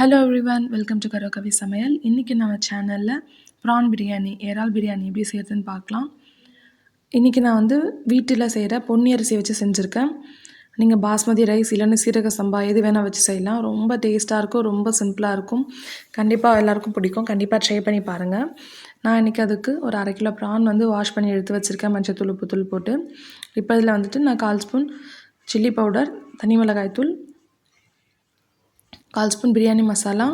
Hello everyone welcome to Karo Kavi சமையல் இன்றைக்கி நம்ம சேனலில் ப்ரான் பிரியாணி ஏரால் பிரியாணி எப்படி செய்கிறதுன்னு பார்க்கலாம். இன்றைக்கி நான் வந்து வீட்டில் செய்கிற பொன்னி அரிசி வச்சு செஞ்சுருக்கேன். நீங்கள் பாஸ்மதி ரைஸ் இல்லைன்னு சீரக சம்பா எது வேணால் வச்சு செய்யலாம். ரொம்ப டேஸ்ட்டாக இருக்கும் ரொம்ப சிம்பிளாக இருக்கும். கண்டிப்பாக எல்லாருக்கும் பிடிக்கும். கண்டிப்பாக ட்ரை பண்ணி பாருங்கள் நான் இன்றைக்கி அதுக்கு ஒரு அரை கிலோ ப்ரான் வந்து வாஷ் பண்ணி எடுத்து வச்சுருக்கேன். மஞ்சள் தூள் உப்புத்தூள் போட்டு. இப்போ இதில் வந்துட்டு நான் கால் ஸ்பூன் சில்லி பவுடர் தனி மிளகாய் தூள் கால் ஸ்பூன் பிரியாணி மசாலா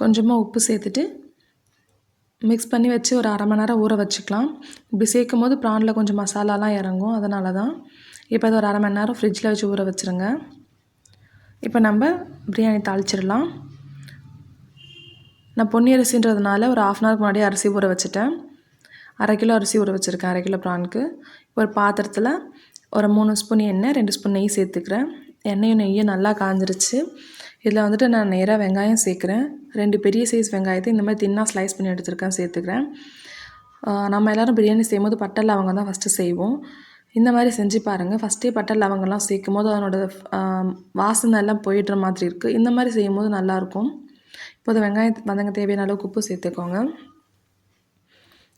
கொஞ்சமாக உப்பு சேர்த்துட்டு மிக்ஸ் பண்ணி வச்சு ஒரு அரை மணி நேரம் ஊற வச்சுக்கலாம். இப்படி சேர்க்கும் போது ப்ரானில் கொஞ்சம் மசாலாலாம் இறங்கும். அதனால தான் இப்போ அது ஒரு அரை மணி நேரம் ஃப்ரிட்ஜில் வச்சு ஊற வச்சுருங்க. இப்போ நம்ம பிரியாணி தாளிச்சிடலாம். நான் பொன்னி அரிசின்றதுனால ஒரு ஆஃப் அன் ஹவருக்கு முன்னாடி அரிசி ஊற வச்சுட்டேன். அரை கிலோ அரிசி ஊற வச்சுருக்கேன் அரை கிலோ ப்ரானுக்கு. ஒரு பாத்திரத்தில் ஒரு மூணு ஸ்பூன் எண்ணெய் ரெண்டு ஸ்பூன் நெய் சேர்த்துக்கிறேன். எண்ணெயும் நெய்யும் நல்லா காஞ்சிருச்சு. இதில் வந்துட்டு நான் நேராக வெங்காயம் சேர்க்குறேன். ரெண்டு பெரிய சைஸ் வெங்காயத்தை இந்த மாதிரி தின்னாக ஸ்லைஸ் பண்ணி எடுத்துருக்கேன் சேர்த்துக்கிறேன். நம்ம எல்லோரும் பிரியாணி செய்யும்போது பட்டை லவங்கம் தான் ஃபஸ்ட்டு செய்வோம். இந்த மாதிரி செஞ்சு பாருங்கள் ஃபஸ்ட்டே பட்டை லவங்கெல்லாம் சேர்க்கும் போது அதனோட வாசனை எல்லாம் போயிடுற மாதிரி இருக்குது இந்த மாதிரி செய்யும் போது நல்லாயிருக்கும் இப்போது வெங்காயம் வதங்க தேவையான அளவுக்கு உப்பு சேர்த்துக்கோங்க.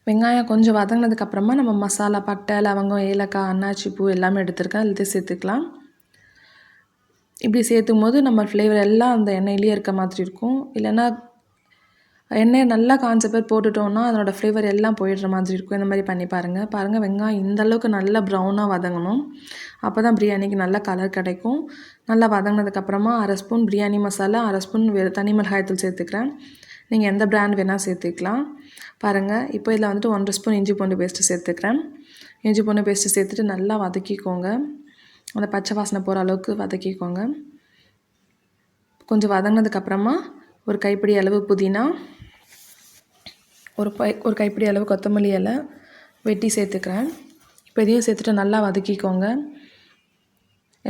வெங்காயம் கொஞ்சம் வதங்கினதுக்கப்புறமா நம்ம மசாலா பட்டை லவங்கம் ஏலக்காய் அன்னாச்சி பூ எல்லாமே எடுத்துருக்கேன். எல்லாத்தையும் சேர்த்துக்கலாம். இப்படி சேர்த்தும் போது நம்ம ஃப்ளேவர் எல்லாம் அந்த எண்ணெயிலேயே இருக்க மாதிரி இருக்கும். இல்லைன்னா எண்ணெயை நல்லா காஞ்ச பேர் போட்டுட்டோம்னா அதனோடய ஃப்ளேவர் எல்லாம் போயிடுற மாதிரி இருக்கும். இந்த மாதிரி பண்ணி பாருங்கள் பாருங்கள் வெங்காயம் இந்த அளவுக்கு நல்லா ப்ரௌனாக வதங்கணும். அப்போ தான் பிரியாணிக்கு நல்ல கலர் கிடைக்கும். நல்லா வதங்கினதுக்கப்புறமா அரை ஸ்பூன் பிரியாணி மசாலா அரை ஸ்பூன் வெ தனி மிளகாயத்தூள் சேர்த்துக்கிறேன். நீங்கள் எந்த பிராண்ட் வேணால் சேர்த்துக்கலாம். பாருங்கள் இப்போ இதில் வந்துட்டு ஒன்றரை ஸ்பூன் இஞ்சி பூண்டு பேஸ்ட்டு சேர்த்துக்கிறேன். இஞ்சி பூண்டு பேஸ்ட்டு சேர்த்துட்டு நல்லா வதக்கிக்கோங்க. அந்த பச்சை வாசனை போகிற அளவுக்கு வதக்கிக்கோங்க. கொஞ்சம் வதங்கினதுக்கப்புறமா ஒரு கைப்பிடி அளவு புதினா ஒரு பை ஒரு கைப்பிடி அளவு கொத்தமல்லி இலை வெட்டி சேர்த்துக்கிறேன். இப்போ இதையும் சேர்த்துட்டு நல்லா வதக்கிக்கோங்க.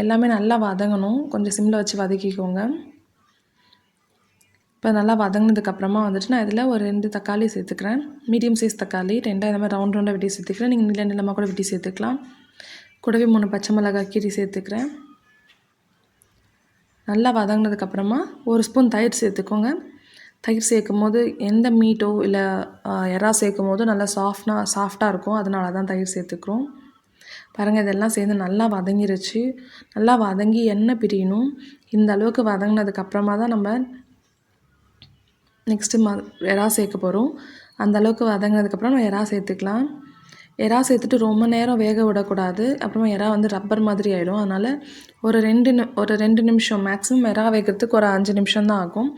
எல்லாமே நல்லா வதங்கணும். கொஞ்சம் சிம்மில் வச்சு வதக்கிக்கோங்க. இப்போ நல்லா வதங்கினதுக்கப்புறமா வந்துட்டு நான் இதில் ஒரு ரெண்டு தக்காளி சேர்த்துக்கிறேன். மீடியம் சைஸ் தக்காளி ரெண்டாக இந்த மாதிரி ரவுண்ட் ரவுண்டாக வெட்டி சேர்த்துக்கிறேன். நீங்கள் நில நிலமாக கூட வெட்டி சேர்த்துக்கலாம். கூடவே மூணு பச்சை மிளகாய் கீரி சேர்த்துக்கிறேன். நல்லா வதங்கினதுக்கப்புறமா ஒரு ஸ்பூன் தயிர் சேர்த்துக்கோங்க. தயிர் சேர்க்கும் போது எந்த மீட்டோ இல்லை எறா சேர்க்கும் போதும் நல்லா சாஃப்டாக சாஃப்டாக இருக்கும். அதனால தான் தயிர் சேர்த்துக்கிறோம். பாருங்கள் இதெல்லாம் சேர்ந்து நல்லா வதங்கிருச்சு. நல்லா வதங்கி எண்ணெய் பிரியணும். இந்த அளவுக்கு வதங்கினதுக்கப்புறமா தான் நம்ம நெக்ஸ்ட்டு ம எறா சேர்க்க போகிறோம் அந்த அளவுக்கு வதங்கினதுக்கப்புறம் நம்ம எறா சேர்த்துக்கலாம். எறா சேர்த்துட்டு ரொம்ப நேரம் வேக விடக்கூடாது. அப்புறமா எறா வந்து ரப்பர் மாதிரி ஆகிடும் அதனால் ஒரு ரெண்டு நி ஒரு ரெண்டு நிமிஷம் மேக்ஸிமம் எறா வேகிறதுக்கு ஒரு அஞ்சு நிமிஷம் தான் ஆகும்.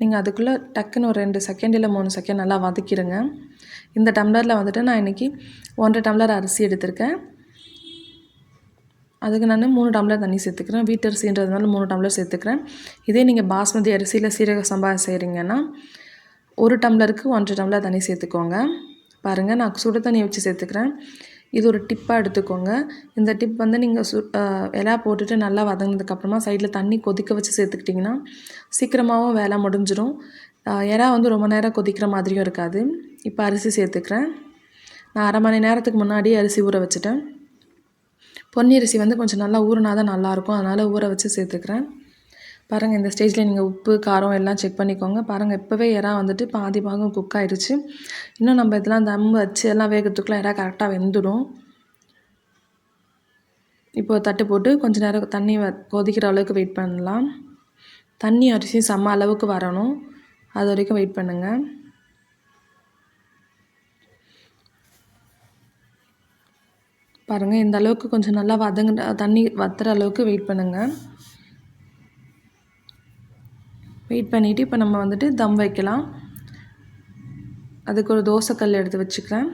நீங்கள் அதுக்குள்ளே டக்குன்னு ஒரு ரெண்டு செகண்ட் இல்லை மூணு செகண்ட் நல்லா வதக்கிடுங்க இந்த டம்ளரில் வந்துட்டு நான் இன்றைக்கி ஒன்றரை டம்ளர் அரிசி எடுத்திருக்கேன். அதுக்கு நான் மூணு டம்ளர் தண்ணி சேர்த்துக்கிறேன். வீட்டு அரிசின்றதுனால மூணு டம்ளர் சேர்த்துக்கிறேன். இதே நீங்கள் பாஸ்மதி அரிசியில் சீரக சம்பா செய்கிறீங்கன்னா ஒரு டம்ளருக்கு ஒன்றரை டம்ளர் தண்ணி சேர்த்துக்கோங்க. பாருங்கள் நான் சுடு தண்ணி வச்சு சேர்த்துக்கிறேன். இது ஒரு டிப்பாக எடுத்துக்கோங்க. இந்த டிப் வந்து நீங்கள் சு இலா போட்டுட்டு நல்லா வதங்கினதுக்கப்புறமா சைடில் தண்ணி கொதிக்க வச்சு சேர்த்துக்கிட்டிங்கன்னா சீக்கிரமாகவும் வேலை முடிஞ்சிடும் இறா வந்து ரொம்ப நேரம் கொதிக்கிற மாதிரியும் இருக்காது. இப்போ அரிசி சேர்த்துக்கிறேன். நான் அரை மணி நேரத்துக்கு முன்னாடி அரிசி ஊற வச்சுட்டேன். பொன்னி அரிசி வந்து கொஞ்சம் நல்லா ஊறினா தான் நல்லாயிருக்கும் அதனால் ஊற வச்சு சேர்த்துக்கிறேன். பாருங்கள் இந்த ஸ்டேஜில் நீங்கள் உப்பு காரம் எல்லாம் செக் பண்ணிக்கோங்க. பாருங்கள் இப்போவே இறா வந்துட்டு பாதி பாகம் குக் ஆகிடுச்சு இன்னும் நம்ம இதெல்லாம் தம் வச்சு எல்லாம் வேகிறதுக்குலாம் இறா கரெக்டாக வெந்துடும். இப்போ தட்டு போட்டு கொஞ்சம் நேரம் தண்ணி வ கொதிக்கிற அளவுக்கு வெயிட் பண்ணலாம். தண்ணி அரிசி செம்ம அளவுக்கு வரணும். அது வரைக்கும் வெயிட் பண்ணுங்கள் பாருங்கள் இந்த அளவுக்கு கொஞ்சம் நல்லா வதங்க தண்ணி வத்துற அளவுக்கு வெயிட் பண்ணுங்கள் வெயிட் பண்ணிவிட்டு இப்போ நம்ம வந்துட்டு தம் வைக்கலாம். அதுக்கு ஒரு தோசைக்கல் எடுத்து வச்சுக்கிறேன்.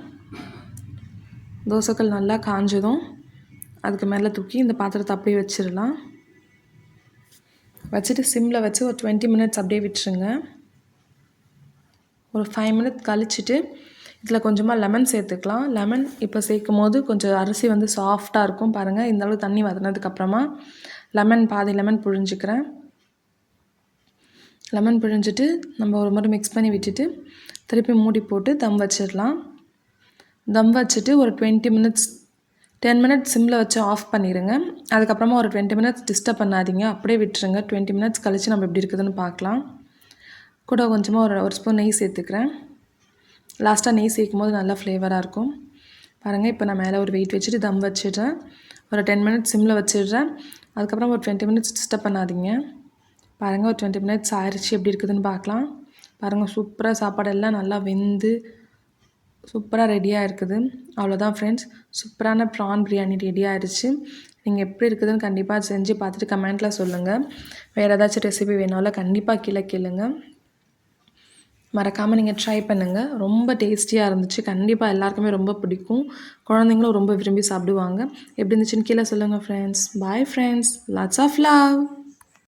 தோசைக்கல் நல்லா காஞ்சதும் அதுக்கு மேலே தூக்கி இந்த பாத்திரத்தை அப்படியே வச்சிடலாம். வச்சுட்டு சிம்மில் வச்சு ஒரு டுவெண்ட்டி மினிட்ஸ் அப்படியே விட்டுருங்க. ஒரு ஃபைவ் மினிட்ஸ் கழிச்சிட்டு இதில் கொஞ்சமாக லெமன் சேர்த்துக்கலாம். லெமன் இப்போ சேர்க்கும் போது கொஞ்சம் அரிசி வந்து சாஃப்டாக இருக்கும் பாருங்கள் இந்தளவு தண்ணி வதனதுக்கப்புறமா லெமன் பாதி லெமன் புழிஞ்சிக்கிறேன். லெமன் பிழிஞ்சிட்டு நம்ம ஒரு முறை மிக்ஸ் பண்ணி விட்டுட்டு திருப்பி மூடி போட்டு தம் வச்சிடலாம். தம் வச்சுட்டு ஒரு டுவெண்ட்டி மினிட்ஸ் டென் மினிட்ஸ் சிம்மில் வச்சு ஆஃப் பண்ணிடுங்க அதுக்கப்புறமா ஒரு டுவெண்ட்டி மினிட்ஸ் டிஸ்டர்ப் பண்ணாதீங்க. அப்படியே விட்டுருங்க. டுவெண்ட்டி மினிட்ஸ் கழித்து நம்ம எப்படி இருக்குதுன்னு பார்க்கலாம். கூட கொஞ்சமாக ஒரு ஒரு ஸ்பூன் நெய் சேர்த்துக்கிறேன். லாஸ்ட்டாக நெய் சேர்க்கும் போது நல்லா ஃப்ளேவராக இருக்கும். பாருங்கள் இப்போ நான் மேலே ஒரு வெயிட் வச்சுட்டு தம் வச்சிடுறேன். ஒரு டென் மினிட்ஸ் சிம்மில் வச்சிடுறேன். அதுக்கப்புறம் ஒரு டுவெண்ட்டி மினிட்ஸ் டிஸ்டர்ப் பண்ணாதீங்க. பாருங்கள் ஒரு டுவெண்ட்டி மினிட்ஸ் ஆயிடுச்சு எப்படி இருக்குதுன்னு பார்க்கலாம். பாருங்கள் சூப்பராக சாப்பாடு எல்லாம் நல்லா வெந்து சூப்பராக ரெடியாக இருக்குது. அவ்வளோதான் ஃப்ரெண்ட்ஸ் சூப்பரான ப்ரான் பிரியாணி ரெடி ஆயிடுச்சு நீங்கள் எப்படி இருக்குதுன்னு கண்டிப்பாக செஞ்சு பார்த்துட்டு கமெண்ட்டில் சொல்லுங்கள் வேறு ஏதாச்சும் ரெசிபி வேணாலும் கண்டிப்பாக கீழே கேளுங்க. மறக்காமல் நீங்கள் ட்ரை பண்ணுங்கள் ரொம்ப டேஸ்டியாக இருந்துச்சு. கண்டிப்பாக எல்லாருக்குமே ரொம்ப பிடிக்கும். குழந்தைங்களும் ரொம்ப விரும்பி சாப்பிடுவாங்க. எப்படி இருந்துச்சுன்னு கீழே சொல்லுங்கள் friends bye friends lots of love